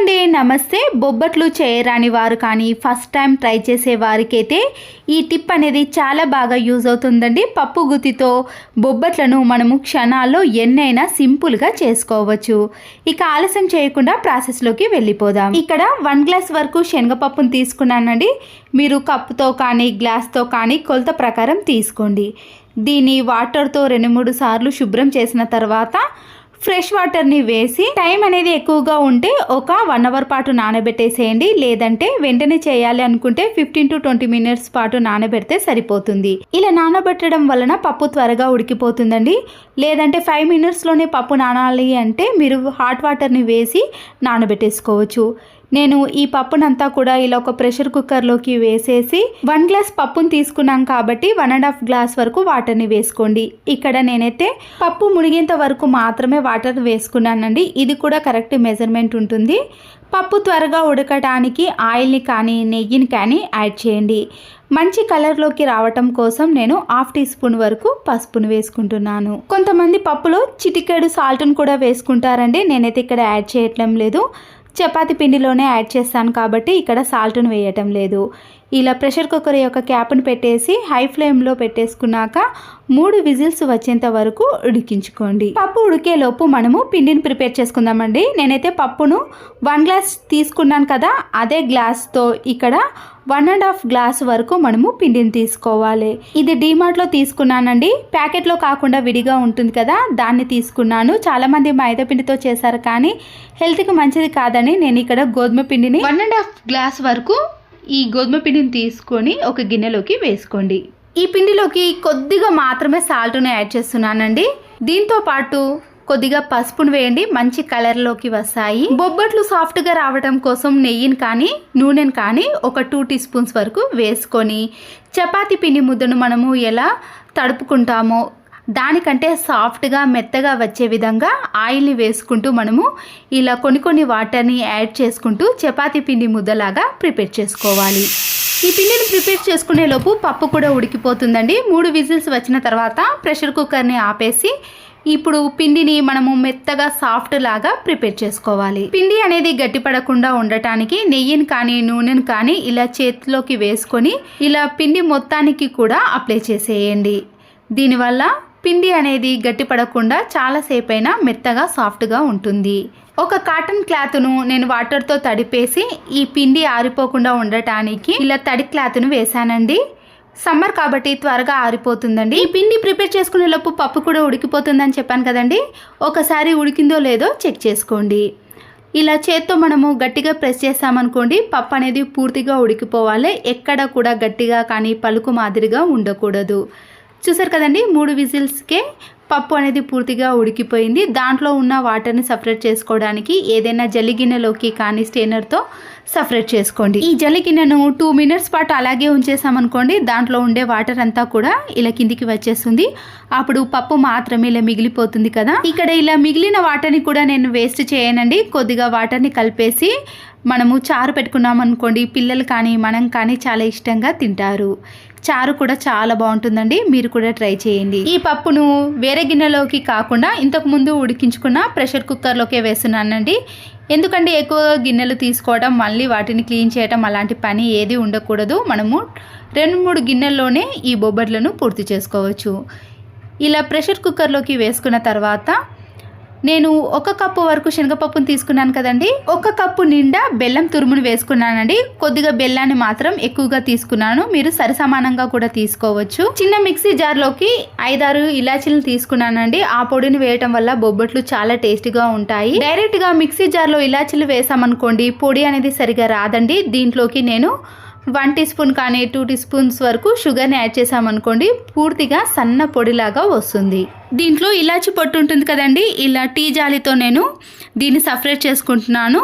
అండి నమస్తే. బొబ్బట్లు చేయరాని వారు కానీ ఫస్ట్ టైం ట్రై చేసే వారికైతే ఈ టిప్ అనేది చాలా బాగా యూజ్ అవుతుందండి. పప్పు గుత్తితో బొబ్బట్లను మనము క్షణాల్లో ఎన్నైనా సింపుల్గా చేసుకోవచ్చు. ఇక ఆలస్యం చేయకుండా ప్రాసెస్లోకి వెళ్ళిపోదాం. ఇక్కడ వన్ గ్లాస్ వరకు శనగపప్పును తీసుకున్నానండి. మీరు కప్పుతో కానీ గ్లాస్తో కానీ కొలత ప్రకారం తీసుకోండి. దీన్ని వాటర్తో రెండు మూడు సార్లు శుభ్రం చేసిన తర్వాత ఫ్రెష్ వాటర్ని వేసి టైం అనేది ఎక్కువగా ఉంటే ఒక వన్ అవర్ పాటు నానబెట్టేసేయండి. లేదంటే వెంటనే చేయాలి అనుకుంటే ఫిఫ్టీన్ టు ట్వంటీ మినిట్స్ పాటు నానబెడితే సరిపోతుంది. ఇలా నానబెట్టడం వలన పప్పు త్వరగా ఉడికిపోతుందండి. లేదంటే ఫైవ్ మినిట్స్లోనే పప్పు నానాలి అంటే మీరు హాట్ వాటర్ని వేసి నానబెట్టేసుకోవచ్చు. నేను ఈ పప్పునంతా కూడా ఇలా ఒక ప్రెషర్ కుక్కర్లోకి వేసేసి వన్ గ్లాస్ పప్పును తీసుకున్నాం కాబట్టి వన్ అండ్ హాఫ్ గ్లాస్ వరకు వాటర్ని వేసుకోండి. ఇక్కడ నేనైతే పప్పు మునిగేంత వరకు మాత్రమే వాటర్ వేసుకున్నానండి. ఇది కూడా కరెక్ట్ మెజర్మెంట్ ఉంటుంది. పప్పు త్వరగా ఉడకటానికి ఆయిల్ని కానీ నెయ్యిని కానీ యాడ్ చేయండి. మంచి కలర్లోకి రావటం కోసం నేను హాఫ్ టీ స్పూన్ వరకు పసుపును వేసుకుంటున్నాను. కొంతమంది పప్పులో చిటికెడు సాల్ట్ను కూడా వేసుకుంటారండి. నేనైతే ఇక్కడ యాడ్ చేయటం లేదు. చపాతి పిండిలోనే యాడ్ చేస్తాను కాబట్టి ఇక్కడ సాల్ట్ను వేయటం లేదు. ఇలా ప్రెషర్ కుక్కర్ యొక్క క్యాప్ను పెట్టేసి హై ఫ్లేమ్లో పెట్టేసుకున్నాక మూడు విజిల్స్ వచ్చేంత వరకు ఉడికించుకోండి. పప్పు ఉడికేలోపు మనము పిండిని ప్రిపేర్ చేసుకుందామండి. నేనైతే పప్పును వన్ గ్లాస్ తీసుకున్నాను కదా అదే గ్లాస్తో ఇక్కడ వన్ అండ్ హాఫ్ గ్లాస్ వరకు మనము పిండిని తీసుకోవాలి. ఇది డీమార్ట్లో తీసుకున్నానండి. ప్యాకెట్లో కాకుండా విడిగా ఉంటుంది కదా దాన్ని తీసుకున్నాను. చాలామంది మైదా పిండితో చేశారు కానీ హెల్త్కి మంచిది కాదని నేను ఇక్కడ గోధుమ పిండిని వన్ అండ్ హాఫ్ గ్లాస్ వరకు ఈ గోధుమ పిండిని తీసుకొని ఒక గిన్నెలోకి వేసుకోండి. ఈ పిండిలోకి కొద్దిగా మాత్రమే సాల్ట్ను యాడ్ చేస్తున్నానండి. దీంతో పాటు కొద్దిగా పసుపును వేయండి. మంచి కలర్లోకి వస్తాయి. బొబ్బట్లు సాఫ్ట్గా రావడం కోసం నెయ్యిని కానీ నూనెను కానీ ఒక టూ టీ స్పూన్స్ వరకు వేసుకొని చపాతి పిండి ముద్దను మనము ఎలా తడుపుకుంటామో దానికంటే సాఫ్ట్గా మెత్తగా వచ్చే విధంగా ఆయిల్ని వేసుకుంటూ మనము ఇలా కొన్ని కొన్ని వాటర్ని యాడ్ చేసుకుంటూ చపాతీ పిండి ముద్దలాగా ప్రిపేర్ చేసుకోవాలి. ఈ పిండిని ప్రిపేర్ చేసుకునే లోపు పప్పు కూడా ఉడికిపోతుందండి. మూడు విజిల్స్ వచ్చిన తర్వాత ప్రెషర్ కుక్కర్ని ఆపేసి ఇప్పుడు పిండిని మనము మెత్తగా సాఫ్ట్ లాగా ప్రిపేర్ చేసుకోవాలి. పిండి అనేది గట్టిపడకుండా ఉండటానికి నెయ్యిని కానీ నూనెను కానీ ఇలా చేతిలోకి వేసుకొని ఇలా పిండి మొత్తానికి కూడా అప్లై చేసేయండి. దీనివల్ల పిండి అనేది గట్టిపడకుండా చాలాసేపైనా మెత్తగా సాఫ్ట్గా ఉంటుంది. ఒక కాటన్ క్లాత్ను నేను వాటర్తో తడిపేసి ఈ పిండి ఆరిపోకుండా ఉండటానికి ఇలా తడి క్లాత్ను వేశానండి. సమ్మర్ కాబట్టి త్వరగా ఆరిపోతుందండి. ఈ పిండి ప్రిపేర్ చేసుకునే లోపు పప్పు కూడా ఉడికిపోతుందని చెప్పాను కదండి. ఒకసారి ఉడికిందో లేదో చెక్ చేసుకోండి. ఇలా చేత్తో మనము గట్టిగా ప్రెస్ చేసామనుకోండి పప్పు అనేది పూర్తిగా ఉడికిపోవాలి. ఎక్కడ కూడా గట్టిగా కానీ పలుకు మాదిరిగా ఉండకూడదు. చూసారు కదండి మూడు విజిల్స్కే పప్పు అనేది పూర్తిగా ఉడికిపోయింది. దాంట్లో ఉన్న వాటర్ని సపరేట్ చేసుకోవడానికి ఏదైనా జల్లి గిన్నెలోకి కానీ స్టెయినర్తో సపరేట్ చేసుకోండి. ఈ జల్లి గిన్నెను టూ మినిట్స్ పాటు అలాగే ఉంచేసామనుకోండి దాంట్లో ఉండే వాటర్ అంతా కూడా ఇలా కిందికి వచ్చేస్తుంది. అప్పుడు పప్పు మాత్రమే ఇలా మిగిలిపోతుంది కదా. ఇక్కడ ఇలా మిగిలిన వాటర్ని కూడా నేను వేస్ట్ చేయనండి. కొద్దిగా వాటర్ని కలిపేసి మనము చారు పెట్టుకున్నాం అనుకోండి పిల్లలు కానీ మనం కానీ చాలా ఇష్టంగా తింటారు. చారు కూడా చాలా బాగుంటుందండి. మీరు కూడా ట్రై చేయండి. ఈ పప్పును వేరే గిన్నెలోకి కాకుండా ఇంతకు ముందు ఉడికించుకున్న ప్రెషర్ కుక్కర్లోకే వేస్తున్నానండి. ఎందుకంటే ఎక్కువ గిన్నెలు తీసుకోవడం మళ్ళీ వాటిని క్లీన్ చేయడం అలాంటి పని ఏది ఉండకూడదు. మనము రెండు మూడు గిన్నెల్లోనే ఈ బొబ్బర్లను పూర్తి చేసుకోవచ్చు. ఇలా ప్రెషర్ కుక్కర్లోకి వేసుకున్న తర్వాత నేను ఒక కప్పు వరకు శనగపప్పును తీసుకున్నాను కదండి. ఒక కప్పు నిండా బెల్లం తురుమును వేసుకున్నానండి. కొద్దిగా బెల్లాన్ని మాత్రం ఎక్కువగా తీసుకున్నాను. మీరు సరిసమానంగా కూడా తీసుకోవచ్చు. చిన్న మిక్సీ జార్లోకి ఐదారు ఇలాచీలను తీసుకున్నానండి. ఆ పొడిని వేయటం వల్ల బొబ్బట్లు చాలా టేస్టీగా ఉంటాయి. డైరెక్ట్గా మిక్సీ జార్లో ఇలాచీలు వేసామనుకోండి పొడి అనేది సరిగా రాదండి. దీంట్లోకి నేను వన్ టీ స్పూన్ కానీ టూ టీ స్పూన్స్ వరకు షుగర్ని యాడ్ చేసామనుకోండి పూర్తిగా సన్న పొడిలాగా వస్తుంది. దీంట్లో ఇలాచి పొట్టు ఉంటుంది కదండి ఇలా టీ జాలితో నేను దీన్ని సపరేట్ చేసుకుంటున్నాను.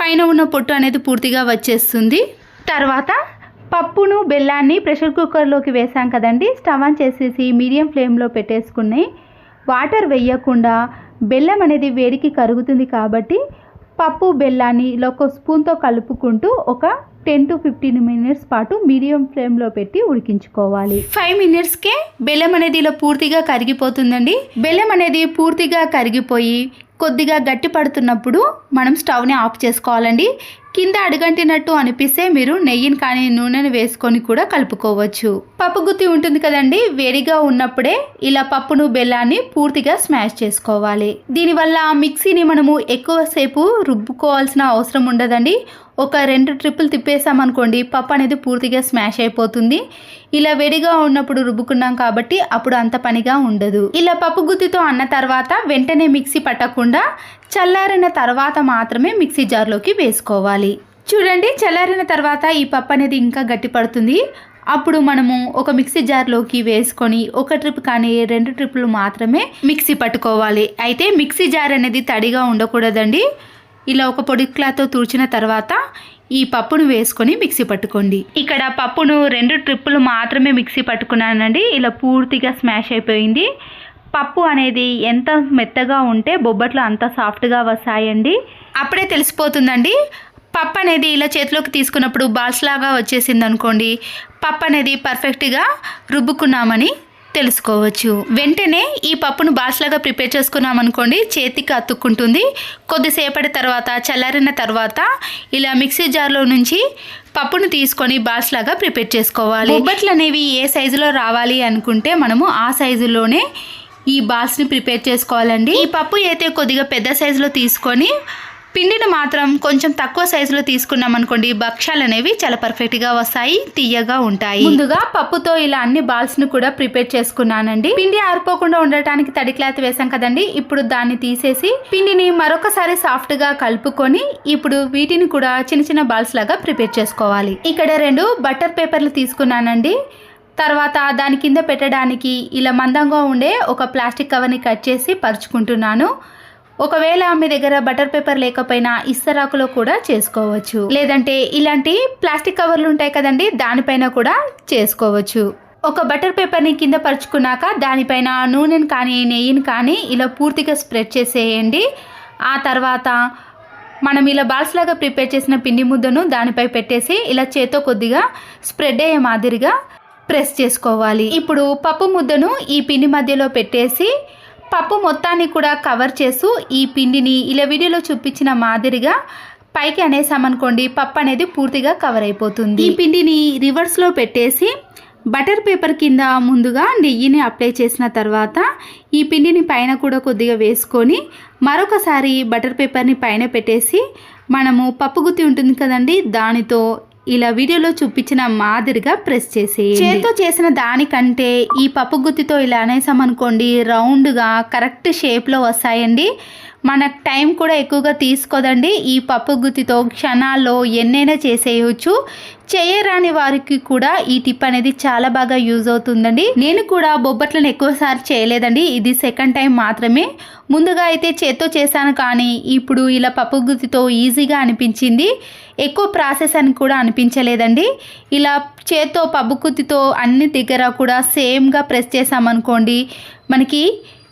పైన ఉన్న పొట్టు అనేది పూర్తిగా వచ్చేస్తుంది. తర్వాత పప్పును బెల్లాన్ని ప్రెషర్ కుక్కర్లోకి వేసాం కదండి స్టవ్ ఆన్ చేసేసి మీడియం ఫ్లేమ్లో పెట్టేసుకుని వాటర్ వేయకుండా బెల్లం అనేది వేడికి కరుగుతుంది కాబట్టి పప్పు బెల్లాన్ని ఇలా ఒక స్పూన్తో కలుపుకుంటూ ఒక టెన్ టు ఫిఫ్టీన్ మినిట్స్ పాటు మీడియం ఫ్లేమ్లో పెట్టి ఉడికించుకోవాలి. ఫైవ్ మినిట్స్కే బెల్లం అనేది ఇలా పూర్తిగా కరిగిపోతుందండి. బెల్లం అనేది పూర్తిగా కరిగిపోయి కొద్దిగా గట్టి పడుతున్నప్పుడు మనం స్టవ్ని ఆఫ్ చేసుకోవాలండి. కింద అడుగంటినట్టు అనిపిస్తే మీరు నెయ్యిని కానీ నూనెను వేసుకొని కూడా కలుపుకోవచ్చు. పప్పు గుత్తి ఉంటుంది కదండి వేడిగా ఉన్నప్పుడే ఇలా పప్పును బెల్లాన్ని పూర్తిగా స్మాష్ చేసుకోవాలి. దీనివల్ల మిక్సీని మనము ఎక్కువసేపు రుబ్బుకోవాల్సిన అవసరం ఉండదండి. ఒక రెండు ట్రిప్పులు తిప్పేసామనుకోండి పప్పు అనేది పూర్తిగా స్మాష్ అయిపోతుంది. ఇలా వేడిగా ఉన్నప్పుడు రుబ్బుకున్నాం కాబట్టి అప్పుడు అంత పనిగా ఉండదు. ఇలా పప్పు గుత్తితో అన్న తర్వాత వెంటనే మిక్సీ పట్టకుండా చల్లారిన తర్వాత మాత్రమే మిక్సీ జార్లోకి వేసుకోవాలి. చూడండి చల్లారిన తర్వాత ఈ పప్పు అనేది ఇంకా గట్టి పడుతుంది. అప్పుడు మనము ఒక మిక్సీ జార్లోకి వేసుకొని ఒక ట్రిప్ కానీ రెండు ట్రిప్పులు మాత్రమే మిక్సీ పట్టుకోవాలి. అయితే మిక్సీ జార్ అనేది తడిగా ఉండకూడదండి. ఇలా ఒక పొడి క్లాత్తో తుడిచిన తర్వాత ఈ పప్పును వేసుకొని మిక్సీ పట్టుకోండి. ఇక్కడ పప్పును రెండు ట్రిప్పులు మాత్రమే మిక్సీ పట్టుకున్నానండి. ఇలా పూర్తిగా స్మాష్ అయిపోయింది. పప్పు అనేది ఎంత మెత్తగా ఉంటే బొబ్బట్లు అంత సాఫ్ట్గా వస్తాయండి. అప్పుడే తెలిసిపోతుందండి. పప్పు అనేది ఇలా చేతిలోకి తీసుకున్నప్పుడు బాల్స్ లాగా వచ్చేసింది అనుకోండి పప్పు అనేది పర్ఫెక్ట్గా రుబ్బుకున్నామని తెలుసుకోవచ్చు. వెంటనే ఈ పప్పును బాస్లాగా ప్రిపేర్ చేసుకున్నాం అనుకోండి చేతికి అతుక్కుంటుంది. కొద్దిసేపటి తర్వాత చల్లారిన తర్వాత ఇలా మిక్సీ జార్లో నుంచి పప్పును తీసుకొని బాల్స్ లాగా ప్రిపేర్ చేసుకోవాలి. బొబ్బట్లు అనేవి ఏ సైజులో రావాలి అనుకుంటే మనము ఆ సైజులోనే ఈ బాల్స్ని ప్రిపేర్ చేసుకోవాలండి. ఈ పప్పు అయితే కొద్దిగా పెద్ద సైజులో తీసుకొని పిండిని మాత్రం కొంచెం తక్కువ సైజులో తీసుకున్నాం అనుకోండి భక్ష్యాలు అనేవి చాలా పర్ఫెక్ట్గా వస్తాయి తీయగా ఉంటాయి. ముందుగా పప్పుతో ఇలా అన్ని బాల్స్ను కూడా ప్రిపేర్ చేసుకున్నానండి. పిండి ఆరిపోకుండా ఉండటానికి తడి క్లాత్ వేసాం కదండి. ఇప్పుడు దాన్ని తీసేసి పిండిని మరొకసారి సాఫ్ట్గా కలుపుకొని ఇప్పుడు వీటిని కూడా చిన్న చిన్న బాల్స్ లాగా ప్రిపేర్ చేసుకోవాలి. ఇక్కడ రెండు బటర్ పేపర్లు తీసుకున్నానండి. తర్వాత దాని కింద పెట్టడానికి ఇలా మందంగా ఉండే ఒక ప్లాస్టిక్ కవర్ని కట్ చేసి పరుచుకుంటున్నాను. ఒకవేళ మీ దగ్గర బటర్ పేపర్ లేకపోయినా ఇస్తరాకులో కూడా చేసుకోవచ్చు. లేదంటే ఇలాంటి ప్లాస్టిక్ కవర్లు ఉంటాయి కదండి దానిపైన కూడా చేసుకోవచ్చు. ఒక బటర్ పేపర్ని కింద పరుచుకున్నాక దానిపైన నూనెని కానీ నెయ్యిని కానీ ఇలా పూర్తిగా స్ప్రెడ్ చేసేయండి. ఆ తర్వాత మనం ఇలా బాల్స్ లాగా ప్రిపేర్ చేసిన పిండి ముద్దను దానిపై పెట్టేసి ఇలా చేతో కొద్దిగా స్ప్రెడ్ అయ్యే మాదిరిగా ప్రెస్ చేసుకోవాలి. ఇప్పుడు పప్పు ముద్దను ఈ పిండి మధ్యలో పెట్టేసి పప్పు మొత్తాన్ని కూడా కవర్ చేస్తూ ఈ పిండిని ఇలా వీడియోలో చూపించిన మాదిరిగా పైకి అనేసామనుకోండి పప్పు అనేది పూర్తిగా కవర్ అయిపోతుంది. ఈ పిండిని రివర్స్లో పెట్టేసి బటర్ పేపర్ కింద ముందుగా నెయ్యిని అప్లై చేసిన తర్వాత ఈ పిండిని పైన కూడా కొద్దిగా వేసుకొని మరొకసారి బటర్ పేపర్ని పైన పెట్టేసి మనము పప్పు గుత్తి ఉంటుంది కదండి దానితో ఇలా వీడియోలో చూపించిన మాదిరిగా ప్రెస్ చేసి చేతితో చేసిన దానికంటే ఈ పప్పు గుత్తితో ఇలా అనేసామనుకోండి రౌండ్గా కరెక్ట్ షేప్లో వస్తాయండి. మనకు టైం కూడా ఎక్కువగా తీసుకోదండి. ఈ పప్పు గుత్తితో క్షణాల్లో ఎన్నైనా చేసేయచ్చు. చేయరాని వారికి కూడా ఈ టిప్ అనేది చాలా బాగా యూజ్ అవుతుందండి. నేను కూడా బొబ్బట్లను ఎక్కువసారి చేయలేదండి. ఇది సెకండ్ టైం మాత్రమే. ముందుగా అయితే చేత్తో చేశాను కానీ ఇప్పుడు ఇలా పప్పు గుత్తితో ఈజీగా అనిపించింది. ఎక్కువ ప్రాసెస్ అని కూడా అనిపించలేదండి. ఇలా చేత్తో పప్పు గుత్తితో అన్ని దగ్గర కూడా సేమ్గా ప్రెస్ చేసామనుకోండి మనకి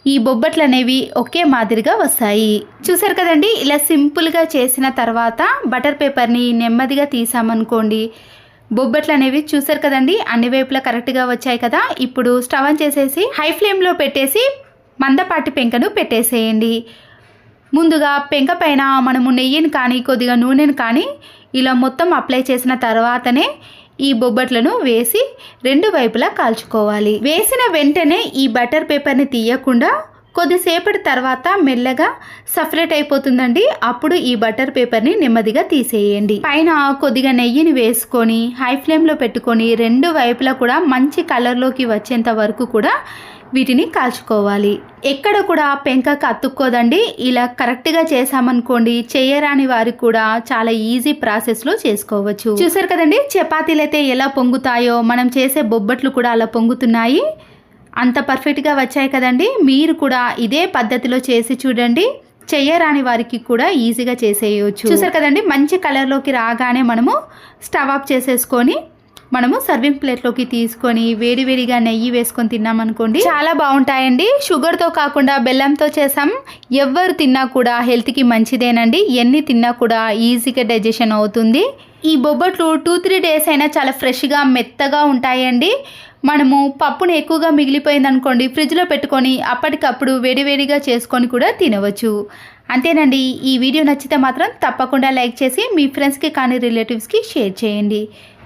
ఈ బొబ్బట్లు అనేవి ఒకే మాదిరిగా వస్తాయి. చూసారు కదండి? ఇలా సింపుల్గా చేసిన తర్వాత బటర్ పేపర్ని నెమ్మదిగా తీసామనుకోండి. బొబ్బట్లు అనేవి చూసారు కదండి? అన్ని వైపులా కరెక్ట్గా వచ్చాయి కదా? ఇప్పుడు స్టవ్ ఆన్ చేసేసి హై ఫ్లేమ్లో పెట్టేసి మందపాటి పెంకను పెట్టేసేయండి. ముందుగా పెంక పైన మనము నెయ్యిని కానీ కొద్దిగా నూనెను కానీ ఇలా మొత్తం అప్లై చేసిన తర్వాతనే ఈ బొబ్బట్లను వేసి రెండు వైపులా కాల్చుకోవాలి. వేసిన వెంటనే ఈ బటర్ పేపర్ని తీయకుండా కొద్దిసేపటి తర్వాత మెల్లగా సపరేట్ అయిపోతుందండి. అప్పుడు ఈ బటర్ పేపర్ని నెమ్మదిగా తీసేయండి. పైన కొద్దిగా నెయ్యిని వేసుకొని హై ఫ్లేమ్లో పెట్టుకొని రెండు వైపులా కూడా మంచి కలర్లోకి వచ్చేంత వరకు కూడా వీటిని కాల్చుకోవాలి. ఎక్కడ కూడా పెంకకు అతుక్కోదండి. ఇలా కరెక్ట్గా చేసామనుకోండి చేయరాని వారికి కూడా చాలా ఈజీ ప్రాసెస్లో చేసుకోవచ్చు. చూసారు కదండి చపాతీలు అయితే ఎలా పొంగుతాయో మనం చేసే బొబ్బట్లు కూడా అలా పొంగుతున్నాయి. అంత పర్ఫెక్ట్గా వచ్చాయి కదండి. మీరు కూడా ఇదే పద్ధతిలో చేసి చూడండి. చెయ్యరాని వారికి కూడా ఈజీగా చేసేయచ్చు. చూసారు కదండి మంచి కలర్లోకి రాగానే మనము స్టవ్ ఆఫ్ చేసేసుకొని మనము సర్వింగ్ ప్లేట్లోకి తీసుకొని వేడివేడిగా నెయ్యి వేసుకొని తిన్నామనుకోండి చాలా బాగుంటాయండి. షుగర్తో కాకుండా బెల్లంతో చేసాం. ఎవరు తిన్నా కూడా హెల్త్కి మంచిదేనండి. ఎన్ని తిన్నా కూడా ఈజీగా డైజెషన్ అవుతుంది. ఈ బొబ్బట్లు టూ త్రీ డేస్ అయినా చాలా ఫ్రెష్గా మెత్తగా ఉంటాయండి. మనము పప్పును ఎక్కువగా మిగిలిపోయింది అనుకోండి ఫ్రిడ్జ్లో పెట్టుకొని అప్పటికప్పుడు వేడివేడిగా చేసుకొని కూడా తినవచ్చు. అంతేనండి. ఈ వీడియో నచ్చితే మాత్రం తప్పకుండా లైక్ చేసి మీ ఫ్రెండ్స్కి కానీ రిలేటివ్స్కి షేర్ చేయండి.